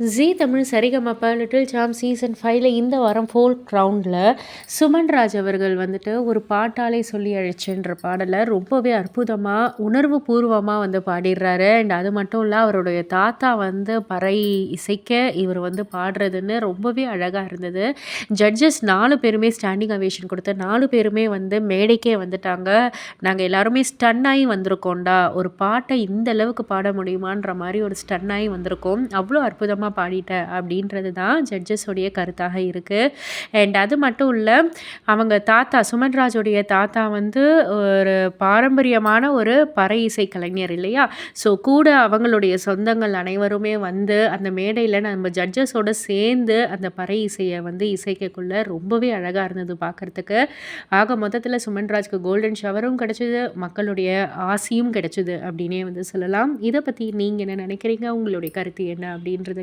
Zee Tamil Sarigamapa little champs season ஃபைவ்ல இந்த வாரம் ஃபோல்க் ரவுண்டில் சுமன் ராஜ் அவர்கள் வந்துட்டு ஒரு பாட்டாலே சொல்லி அழிச்சுன்ற பாடலை ரொம்பவே அற்புதமாக உணர்வு பூர்வமாக வந்து பாடிடுறாரு. அண்ட் அது மட்டும் இல்லை அவருடைய தாத்தா வந்து பறை இசைக்க இவர் வந்து பாடுறதுன்னு ரொம்பவே அழகாக இருந்தது. ஜட்ஜஸ் நாலு பேருமே ஸ்டாண்டிங் அவேஷன் கொடுத்த நாலு பேருமே வந்து மேடைக்கே வந்துட்டாங்க. நாங்கள் எல்லாருமே ஸ்டன்னாகி வந்திருக்கோண்டா ஒரு பாட்டை இந்த அளவுக்கு பாட முடியுமான்ற மாதிரி ஒரு ஸ்டன்னாகி வந்திருக்கோம். அவ்வளோ அற்புதமாக அற்புதமாக பாடிட்ட அப்படின்றது தான் ஜட்ஜஸோடைய கருத்தாக இருக்குது அண்ட் அது மட்டும் இல்லை அவங்க தாத்தா சுமன்ராஜோடைய தாத்தா வந்து ஒரு பாரம்பரியமான ஒரு பறை இசை கலைஞர் இல்லையா? ஸோ கூட அவங்களுடைய சொந்தங்கள் அனைவருமே வந்து அந்த மேடையில் நம்ம ஜட்ஜஸோடு சேர்ந்து அந்த பறை இசையை வந்து இசைக்கக்குள்ள ரொம்பவே அழகாக இருந்தது பார்க்குறதுக்கு ஆக மொத்தத்தில் சுமன்ராஜ்க்கு கோல்டன் ஷவரும் கிடச்சிது மக்களுடைய ஆசையும் கிடச்சிது அப்படின்னே வந்து சொல்லலாம். இதை பற்றி நீங்கள் என்ன நினைக்கிறீங்க? உங்களுடைய கருத்து என்ன அப்படின்றத